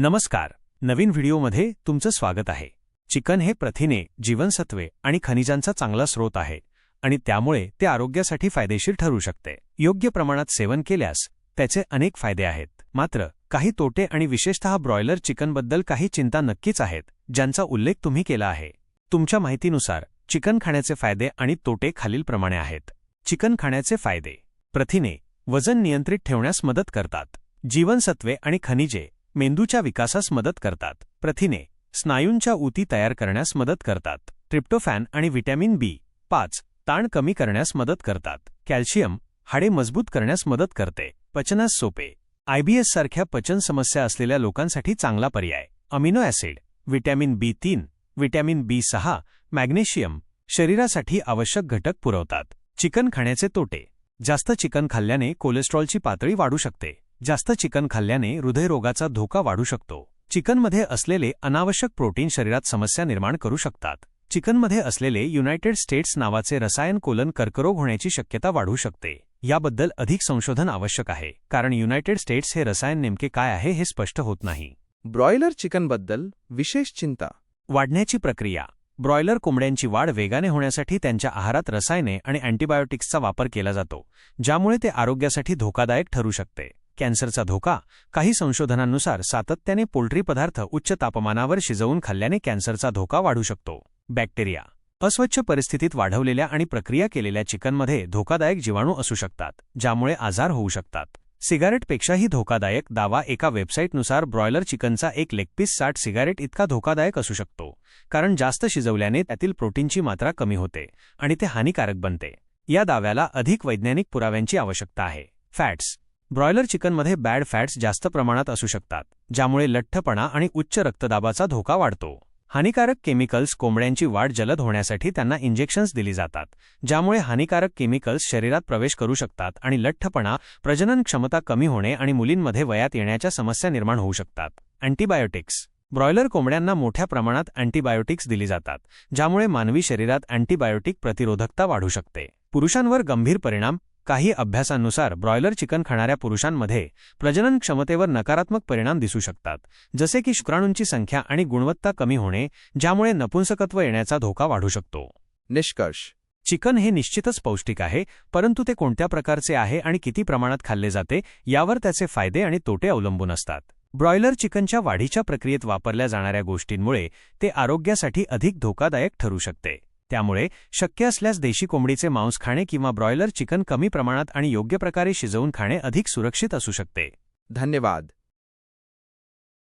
नमस्कार. नवीन व्हिडिओमध्ये तुमचं स्वागत आहे. चिकन हे प्रथिने जीवनसत्वे आणि खनिजांचा चांगला स्रोत आहे आणि त्यामुळे ते आरोग्यासाठी फायदेशीर ठरू शकते. योग्य प्रमाणात सेवन केल्यास त्याचे अनेक फायदे आहेत. मात्र काही तोटे आणि विशेषतः ब्रॉयलर चिकनबद्दल काही चिंता नक्कीच आहेत ज्यांचा उल्लेख तुम्ही केला आहे. तुमच्या माहितीनुसार चिकन खाण्याचे फायदे आणि तोटे खालीलप्रमाणे आहेत. चिकन खाण्याचे फायदे. प्रथिने वजन नियंत्रित ठेवण्यास मदत करतात. जीवनसत्वे आणि खनिजे मेंदूच्या विकासास मदत करतात. प्रथिने. स्नायूंच्या ऊती तयार करण्यास मदत करतात. ट्रिप्टोफॅन आणि व्हिटॅमिन बी. पाच. ताण कमी करण्यास मदत करतात. कॅल्शियम. हाडे मजबूत करण्यास मदत करते. पचनास सोपे. आयबीएस सारख्या पचन समस्या असलेल्या लोकांसाठी चांगला पर्याय. Amino acid. व्हिटॅमिन बी तीन. व्हिटॅमिन बी सहा. मॅग्नेशियम. शरीरासाठी आवश्यक घटक पुरवतात. चिकन खाण्याचे तोटे. जास्त चिकन खाल्ल्याने कोलेस्ट्रॉलची पातळी वाढू शकते. जास्त चिकन खाल्ल्याने हृदयरोगाचा धोका वाढू शकतो. चिकनमध्ये असलेले अनावश्यक प्रोटीन शरीरात समस्या निर्माण करू शकतात. चिकनमध्ये असलेले युनायटेड स्टेट्स नावाचे रसायन कोलन कर्करोग होण्याची शक्यता वाढू शकते. याबद्दल अधिक संशोधन आवश्यक आहे कारण युनायटेड स्टेट्स हे रसायन नेमके काय आहे हे स्पष्ट होत नाही. ब्रॉयलर चिकनबद्दल विशेष चिंता. वाढण्याची प्रक्रिया. ब्रॉयलर कोंबड्यांची वाढ वेगाने होण्यासाठी त्यांच्या आहारात रसायने आणि अँटीबायोटिक्सचा वापर केला जातो ज्यामुळे ते आरोग्यासाठी धोकादायक ठरू शकते. कॅन्सरचा धोका काही संशोधनांनुसार सातत्याने पोल्ट्री पदार्थ उच्च तापमानावर शिजवून खाल्ल्याने कॅन्सरचा धोका वाढू शकतो. बॅक्टेरिया. अस्वच्छ परिस्थितीत वाढवलेल्या आणि प्रक्रिया केलेल्या चिकनमध्ये धोकादायक जीवाणू असू शकतात ज्यामुळे आजार होऊ शकतात. सिगारेटपेक्षाही धोकादायक दावा एका वेबसाईटनुसार ब्रॉयलर चिकनचा एक लेगपीस साठ सिगारेट इतका धोकादायक असू शकतो कारण जास्त शिजवल्याने त्यातील प्रोटीनची मात्रा कमी होते आणि ते हानिकारक बनते. या दाव्याला अधिक वैज्ञानिक पुराव्यांची आवश्यकता आहे. फॅट्स. ब्रॉयलर चिकनमध्ये बॅड फॅट्स जास्त प्रमाणात असू शकतात ज्यामुळे लठ्ठपणा आणि उच्च रक्तदाबाचा धोका वाढतो. हानिकारक केमिकल्स कोंबड्यांची वाढ जलद होण्यासाठी त्यांना इंजेक्शन्स दिली जातात ज्यामुळे हानिकारक केमिकल्स शरीरात प्रवेश करू शकतात आणि लठ्ठपणा प्रजनन क्षमता कमी होणे आणि मुलींमध्ये वयात येण्याच्या समस्या निर्माण होऊ शकतात. अँटीबायोटिक्स. ब्रॉयलर कोंबड्यांना मोठ्या प्रमाणात अँटीबायोटिक्स दिली जातात ज्यामुळे मानवी शरीरात अँटीबायोटिक प्रतिरोधकता वाढू शकते. पुरुषांवर गंभीर परिणाम काही अभ्यासांनुसार ब्रॉयलर चिकन खाणाऱ्या पुरुषांमध्ये प्रजनन क्षमतेवर नकारात्मक परिणाम दिसू शकतात जसे की शुक्राणूंची संख्या आणि गुणवत्ता कमी होणे ज्यामुळे नपुंसकत्व येण्याचा धोका वाढू शकतो. निष्कर्ष. चिकन हे निश्चितच पौष्टिक आहे परंतु ते कोणत्या प्रकारचे आहे आणि किती प्रमाणात खाल्ले जाते यावर त्याचे फायदे आणि तोटे अवलंबून असतात. ब्रॉयलर चिकनच्या वाढीच्या प्रक्रियेत वापरल्या जाणाऱ्या गोष्टींमुळे ते आरोग्यासाठी अधिक धोकादायक ठरू शकते. त्यामुळे शक्य असल्यास देशी कोंबडीचे मांस खाणे किंवा ब्रॉयलर चिकन कमी प्रमाणात आणि योग्य प्रकारे शिजवून खाणे अधिक सुरक्षित असू शकते. धन्यवाद.